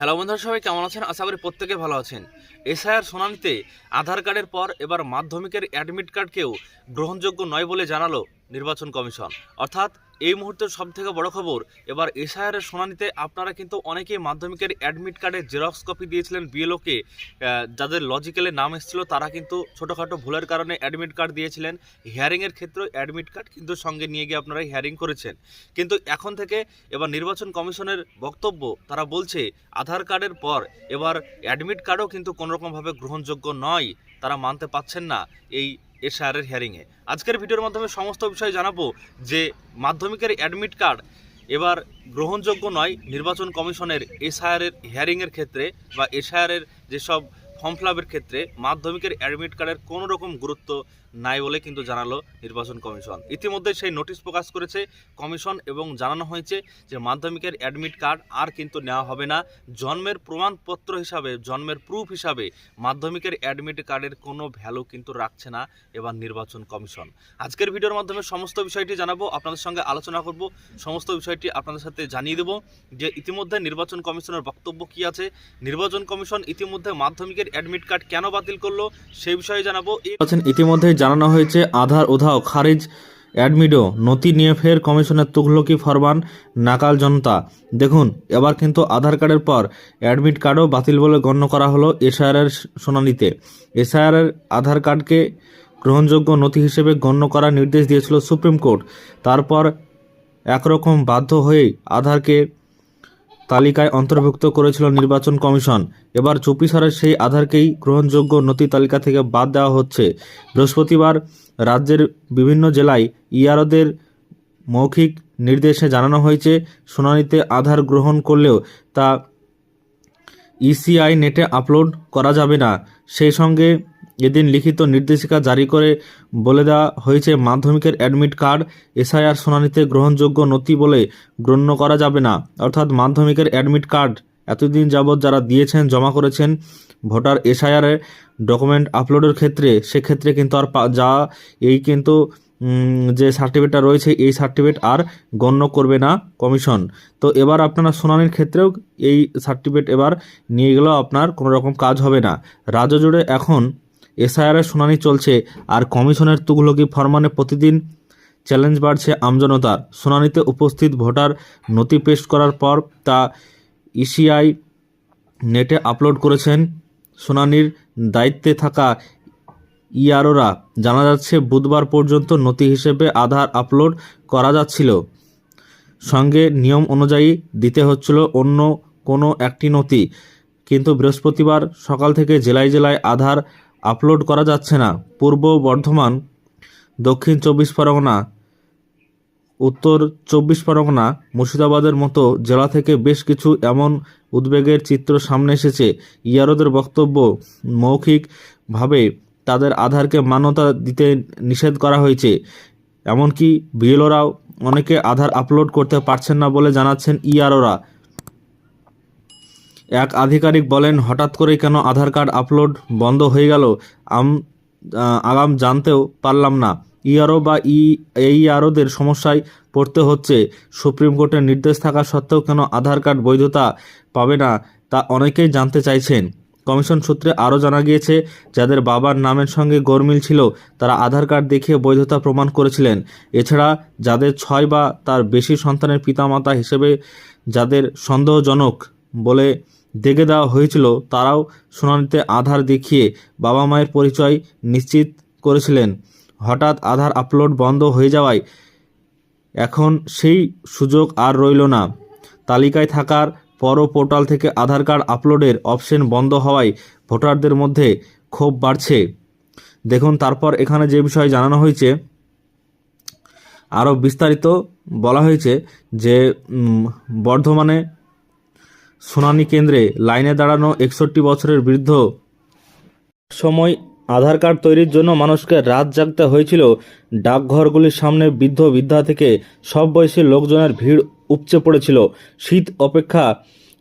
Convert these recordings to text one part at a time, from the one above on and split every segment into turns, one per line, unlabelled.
Hello বন্ধুরা, সবাই কেমন আছেন? আশা করি প্রত্যেকে ভালো আছেন। এসআইআর শুনানিতে আধার কার্ডের পর এবার মাধ্যমিকের অ্যাডমিট কার্ডকেও গ্রহণযোগ্য নয় বলে জানালো নির্বাচন কমিশন। অর্থাৎ এই মুহূর্তের সব থেকে বড় খবর, এবার এসআইআর এর শুনানিতে আপনারা কিন্তু অনেকেই মাধ্যমিকের অ্যাডমিট কার্ডের জেরক্স কপি দিয়েছিলেন বিএলওকে যাদের লজিক্যালে নাম এসেছিল, তারা কিন্তু ছোটোখাটো ভুলের কারণে অ্যাডমিট কার্ড দিয়েছিলেন। হিয়ারিংয়ের ক্ষেত্রে অ্যাডমিট কার্ড কিন্তু সঙ্গে নিয়ে গিয়ে আপনারা হিয়ারিং করেছেন। কিন্তু এখন থেকে এবার নির্বাচন কমিশনের বক্তব্য, তারা বলছে, আধার কার্ডের পর এবার অ্যাডমিট কার্ডও কিন্তু কোনোরকমভাবে গ্রহণযোগ্য নয়। তারা মানতে পাচ্ছেন না। এই এসআরের হিয়ারিংয়ে আজকের ভিডিওর মাধ্যমে সমস্ত বিষয় জানাব যে মাধ্যমিকের অ্যাডমিট কার্ড এবার গ্রহণযোগ্য নয়, নির্বাচন কমিশনের এসআরের হিয়ারিংয়ের ক্ষেত্রে বা এসআরের যেসব ফর্ম ফিল ক্ষেত্রে মাধ্যমিকের অ্যাডমিট কার্ডের কোনো রকম গুরুত্ব নাই বলে কিন্তু জানালো নির্বাচন কমিশন। ইতিমধ্যে সেই নোটিশ প্রকাশ করেছে কমিশন এবং জানানো হয়েছে যে মাধ্যমিকের অ্যাডমিট কার্ড আর কিন্তু নেওয়া হবে না। জন্মের প্রমাণপত্র হিসাবে, জন্মের প্রুফ হিসাবে মাধ্যমিকের অ্যাডমিট কার্ডের কোনো ভ্যালু কিন্তু রাখছে না এবার নির্বাচন কমিশন। আজকের ভিডিওর মাধ্যমে সমস্ত বিষয়টি জানাব, আপনাদের সঙ্গে আলোচনা করব, সমস্ত বিষয়টি আপনাদের সাথে জানিয়ে দেবো যে ইতিমধ্যে নির্বাচন কমিশনের বক্তব্য কি আছে। নির্বাচন কমিশন ইতিমধ্যে মাধ্যমিকের অ্যাডমিট কার্ড কেন বাতিল করল, সেই বিষয়ে জানাব।
ইতিমধ্যেই জানানো হয়েছে, আধার উধাও খারিজ। অ্যাডমিডো, নথি নিয়ে ফের কমিশনের তুঘলকি ফরমান, নাকাল জনতা। দেখুন, এবার কিন্তু আধার কার্ডের পর অ্যাডমিট কার্ডও বাতিল বলে গণ্য করা হলো এসআইআরের শুনানিতে। এসআইআরের আধার কার্ডকে গ্রহণযোগ্য নথি হিসেবে গণ্য করার নির্দেশ দিয়েছিল সুপ্রিম কোর্ট। তারপর একরকম বাধ্য হয়েই আধারকে তালিকায় অন্তর্ভুক্ত করেছিল নির্বাচন কমিশন। এবার চুপিসারের সেই আধারকেই গ্রহণযোগ্য নথি তালিকা থেকে বাদ দেওয়া হচ্ছে। বৃহস্পতিবার রাজ্যের বিভিন্ন জেলায় ইয়ারদের মৌখিক নির্দেশে জানানো হয়েছে, শুনানিতে আধার গ্রহণ করলেও তা ইসিআই নেটে আপলোড করা যাবে না। সেই সঙ্গে এদিন লিখিত নির্দেশিকা জারি করে বলে দেওয়া হয়েছে, মাধ্যমিকের অ্যাডমিট কার্ড, এসআইআর শুনানিতে গ্রহণযোগ্য নথি বলে গণ্য করা যাবে না। অর্থাৎ মাধ্যমিকের অ্যাডমিট কার্ড, এতদিন যাবৎ যারা দিয়েছেন, জমা করেছেন, ভোটার এসআইআরে ডকুমেন্ট আপলোডের ক্ষেত্রে, সেক্ষেত্রে কিন্তু আর যা এই কিন্তু যে সার্টিফিকেটটা রয়েছে, এই সার্টিফিকেট আর গণ্য করবে না কমিশন। তো এবার আপনারা শুনানির ক্ষেত্রেও এই সার্টিফিকেট এবার নিয়ে গেলেও আপনার কোনো রকম কাজ হবে না। রাজ্য জুড়ে এখন এসআইআরের শুনানি চলছে আর কমিশনের তুগলকি ফরমানে প্রতিদিন চ্যালেঞ্জ বাড়ছে আমজনতার শুনানিতে উপস্থিত ভোটার নথি পেশ করার পর তা ইসিআই নেটে আপলোড করেছেন। শুনানির দায়িত্বে থাকা ইয়ারোরা জানা যাচ্ছে, বুধবার পর্যন্ত নথি হিসেবে আধার আপলোড করা যাচ্ছিল। সঙ্গে নিয়ম অনুযায়ী দিতে হচ্ছিল অন্য কোনো একটি নথি। কিন্তু বৃহস্পতিবার সকাল থেকে জেলায় জেলায় আধার আপলোড করা যাচ্ছে না। পূর্ব বর্ধমান, দক্ষিণ চব্বিশ পরগনা, উত্তর চব্বিশ পরগনা, মুর্শিদাবাদের মতো জেলা থেকে বেশ কিছু এমন উদ্বেগের চিত্র সামনে এসেছে। ইয়ারোদের বক্তব্য মৌখিকভাবে তাদের আধারকে মান্যতা দিতে নিষেধ করা হয়েছে। এমনকি বিএলওরাও অনেকে আধার আপলোড করতে পারছেন না বলে জানাচ্ছেন ইআরওরা এক আধিকারিক বলেন, হঠাৎ করে কেন আধার কার্ড আপলোড বন্ধ হয়ে গেল, আম আগাম জানতেও পারলাম না। ইআরও বা ই, এই আরোদের সমস্যায় পড়তে হচ্ছে। সুপ্রিম কোর্টের নির্দেশ থাকা সত্ত্বেও কেন আধার কার্ড বৈধতা পাবে না, তা অনেকেই জানতে চাইছেন। কমিশন সূত্রে আরও জানা গিয়েছে, যাদের বাবার নামের সঙ্গে গরমিল ছিল, তারা আধার কার্ড দেখিয়ে বৈধতা প্রমাণ করেছিলেন। এছাড়া যাদের ছয় বা তার বেশি সন্তানের পিতামাতা হিসেবে যাদের সন্দেহজনক বলে দেখে দেওয়া হয়েছিল, তারাও শুনানিতে আধার দেখিয়ে বাবা মায়ের পরিচয় নিশ্চিত করেছিলেন। হঠাৎ আধার আপলোড বন্ধ হয়ে যাওয়ায় এখন সেই সুযোগ আর রইল না। তালিকায় থাকার পরও পোর্টাল থেকে আধার কার্ড আপলোডের অপশন বন্ধ হওয়ায় ভোটারদের মধ্যে ক্ষোভ বাড়ছে। দেখুন, তারপর এখানে যে বিষয় জানানো হয়েছে, আরও বিস্তারিত বলা হয়েছে যে বর্ধমানে শুনানি কেন্দ্রে লাইনে দাঁড়ানো একষট্টি বছরের বৃদ্ধ। সময় আধার কার্ড তৈরির জন্য মানুষকে রাত জাগতে হয়েছিল। ডাকঘরগুলির সামনে বৃদ্ধ বৃদ্ধা থেকে সব বয়সী লোকজনের ভিড় উপচে পড়েছিল। শীত অপেক্ষা,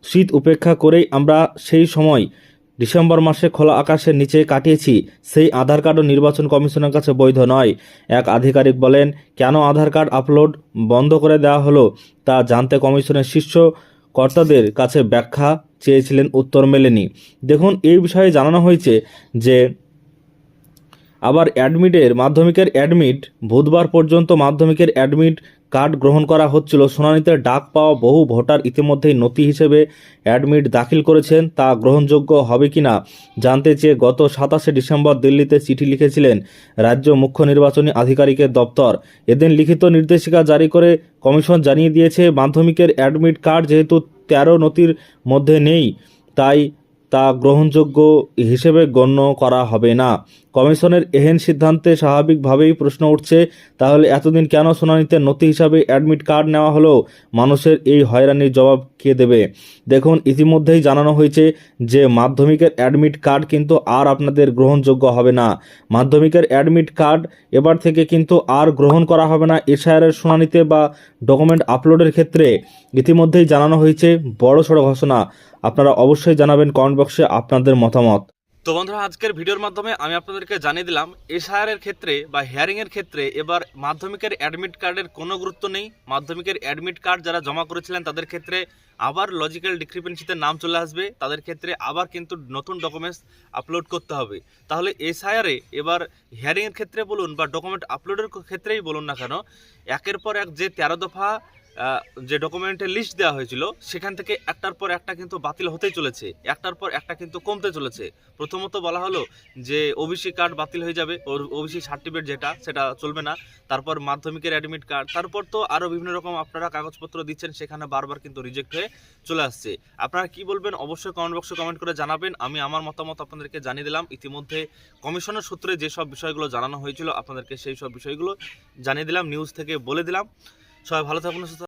শীত উপেক্ষা করেই আমরা সেই সময় ডিসেম্বর মাসে খোলা আকাশের নিচে কাটিয়েছি। সেই আধার কার্ডও নির্বাচন কমিশনের কাছে বৈধ নয়। এক আধিকারিক বলেন, কেন আধার কার্ড আপলোড বন্ধ করে দেওয়া হলো তা জানতে কমিশনের শীর্ষ কর্তাদের কাছে ব্যাখ্যা চেয়েছিলেন উত্তর মেলেনি। দেখুন এই বিষয়ে জানানো হয়েছে যে আবার অ্যাডমিটের মাধ্যমিকের অ্যাডমিট, বুধবার পর্যন্ত মাধ্যমিকের অ্যাডমিট কার্ড গ্রহণ করা হচ্ছিল। শুনানিতে ডাক পাওয়া বহু ভোটার ইতিমধ্যেই নথি হিসেবে অ্যাডমিট দাখিল করেছেন, তা গ্রহণযোগ্য হবে কিনা জানতে চেয়ে গত সাতাশে ডিসেম্বর দিল্লিতে চিঠি লিখেছিলেন রাজ্য মুখ্য নির্বাচনী আধিকারিকের দপ্তর। এদিন লিখিত নির্দেশিকা জারি করে কমিশন জানিয়ে দিয়েছে, মাধ্যমিকের অ্যাডমিট কার্ড যেহেতু তেরো নথির মধ্যে নেই, তাই তা গ্রহণযোগ্য হিসেবে গণ্য করা হবে না। কমিশনের এহেন সিদ্ধান্তে স্বাভাবিকভাবেই প্রশ্ন উঠছে, তাহলে এতদিন কেন শুনানিতে নথি হিসাবে অ্যাডমিট কার্ড নেওয়া হলো? মানুষের এই হয়রানির জবাব কে দেবে? দেখুন, ইতিমধ্যেই জানানো হয়েছে যে মাধ্যমিকের অ্যাডমিট কার্ড কিন্তু আর আপনাদের গ্রহণযোগ্য হবে না। মাধ্যমিকের অ্যাডমিট কার্ড এবার থেকে কিন্তু আর গ্রহণ করা হবে না এসআইআরের শুনানিতে বা ডকুমেন্ট আপলোডের ক্ষেত্রে। ইতিমধ্যেই জানানো হয়েছে বড় সড়ো ঘোষণা। আপনারা অবশ্যই জানাবেন কমেন্ট বক্সে আপনাদের মতামত।
তো বন্ধুরা, আজকের ভিডিওর মাধ্যমে আমি আপনাদেরকে জানিয়ে দিলাম, এসআইআর এর ক্ষেত্রে বা হিয়ারিং এর ক্ষেত্রে এবার মাধ্যমিকের অ্যাডমিট কার্ডের কোনো গুরুত্ব নেই। মাধ্যমিকের অ্যাডমিট কার্ড যারা জমা করেছিলেন, তাদের ক্ষেত্রে আবার লজিক্যাল ডিক্রিপেন্সিতে নাম চলে আসবে। তাদের ক্ষেত্রে আবার কিন্তু নতুন ডকুমেন্টস আপলোড করতে হবে। তাহলে এসআইআরে এবার হিয়ারিং এর ক্ষেত্রে বলুন বা ডকুমেন্ট আপলোডের ক্ষেত্রেই বলুন না কেন, একের পর এক যে তেরো দফা যে ডকুমেন্টের লিস্ট দেওয়া হয়েছিল, সেখান থেকে একটার পর একটা কিন্তু বাতিল হতেই চলেছে। একটার পর একটা কিন্তু কমতে চলেছে। প্রথমত বলা হলো যে ওবিসি কার্ড বাতিল হয়ে যাবে। ওর ওবিসি সার্টিফিকেট যেটা, সেটা চলবে না। তারপর মাধ্যমিকের অ্যাডমিট কার্ড তারপর তো আরও বিভিন্ন রকম আপনারা কাগজপত্র দিচ্ছেন, সেখানে বারবার কিন্তু রিজেক্ট হয়ে চলে আসছে। আপনারা কি বলবেন? অবশ্যই কমেন্ট বক্সে কমেন্ট করে জানাবেন। আমি আমার মতামত আপনাদেরকে জানিয়ে দিলাম। ইতিমধ্যে কমিশনের সূত্রে যেসব বিষয়গুলো জানানো হয়েছিল, আপনাদেরকে সেই সব বিষয়গুলো জানিয়ে দিলাম নিউজ থেকে বলে দিলাম। সবাই ভালো থাকুন।